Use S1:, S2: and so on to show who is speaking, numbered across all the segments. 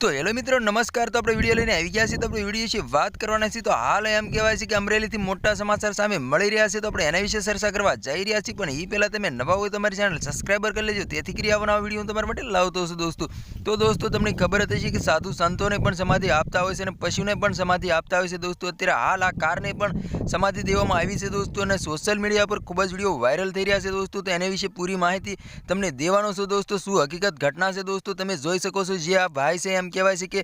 S1: તો હેલો મિત્રો, નમસ્કાર. તો આપણે વીડિયો લઈને આવી ગયા છીએ. તો આપણે વીડિયો વિશે વાત કરવાના છીએ. તો હાલ એમ કહેવાય છે કે અમરેલીથી મોટા સમાચાર સામે મળી રહ્યા છે. તો આપણે એના વિશે ચર્ચા કરવા જઈ રહ્યા છીએ. પણ એ પહેલાં તમે નવા હોય તમારી ચેનલ સબસ્ક્રાઈબર કરી લેજો. તેથી કરી આવવાના વીડિયો હું તમારા માટે લાવતો છું, દોસ્તો. તો દોસ્તો, તમને ખબર હતી છે કે સાધુ સંતોને પણ સમાધિ આપતા હોય છે અને પશુને પણ સમાધિ આપતા હોય છે, દોસ્તો. અત્યારે હાલ આ કારને પણ સમાધિ દેવામાં આવી છે, દોસ્તો. અને સોશિયલ મીડિયા પર ખૂબ જ વીડિયો વાયરલ થઈ રહ્યા છે, દોસ્તો. તો એના વિશે પૂરી માહિતી તમને દેવાનો છું, દોસ્તો. શું હકીકત ઘટના છે, દોસ્તો? તમે જોઈ શકો છો, જે આ ભાઈ છે, એમ કહેવાય છે કે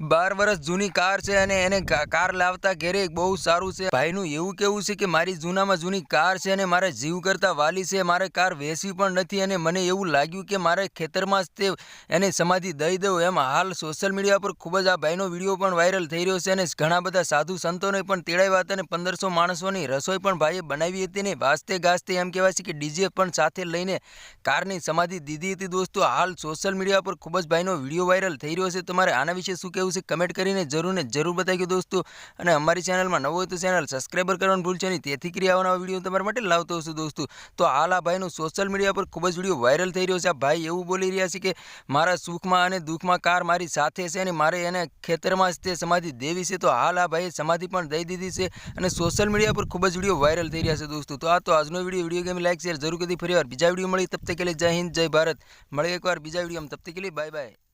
S1: બાર વર્ષ જૂની કાર છે અને એને કાર લાવતા ઘેરે બહુ સારું છે. ભાઈનું એવું કેવું છે કે મારી જૂનામાં જૂની કાર છે અને મારે જીવ કરતાં વાલી છે, મારે કાર વેચવી પણ નથી અને મને એવું લાગ્યું કે મારે ખેતરમાં જ તે એને સમાધિ દઈ દઉં એમ. હાલ સોશિયલ મીડિયા પર ખૂબ જ આ ભાઈનો વીડિયો પણ વાયરલ થઈ રહ્યો છે અને ઘણા બધા સાધુ સંતોને પણ તેડાવ્યા હતા અને પંદરસો માણસોની રસોઈ પણ ભાઈએ બનાવી હતી ને વાસ્તે ગાસ્તે એમ કહેવાય છે કે ડીજે પણ સાથે લઈને કારની સમાધિ દીધી હતી દોસ્તો. હાલ સોશિયલ મીડિયા પર ખૂબ જ ભાઈનો વીડિયો વાયરલ થઈ રહ્યો છે. તમારે આના વિશે શું કહેવું છે કમેન્ટ કરીને જરૂર ને જરૂર બતાવી દોસ્તો. અને અમારી ચેનલમાં નવો હોય તો ચેનલ સબસ્ક્રાઈબર કરવાનું ભૂલશો નહીં. તેથી કરી આવવાના વીડિયો તમારા માટે લાવતો હશું દોસ્તો. તો હાલ આ ભાઈનું સોશિયલ મીડિયા પર ખૂબ જ વીડિયો વાયરલ થઈ રહ્યો છે. ભાઈ એવું બોલી રહ્યા છે કે, મારા સુખમાં અને દુઃખમાં કાર મારી સાથે છે અને મારે એને ખેતરમાં જ તે સમાધિ દેવી છે. તો હાલ આ ભાઈએ સમાધિ પણ દઈ દીધી છે અને સોશિયલ મીડિયા પર ખૂબ જ વીડિયો વાયરલ થઈ રહ્યા છે દોસ્તો. તો આ તો આજનો video. Video game like share જરૂર કરી. ફરી વાર બીજા વીડિયો મળી તબ તક કે જય હિન્દ, જય ભારત. મળે એકવાર બીજા વીડિયો તબ તક કે બાય બાય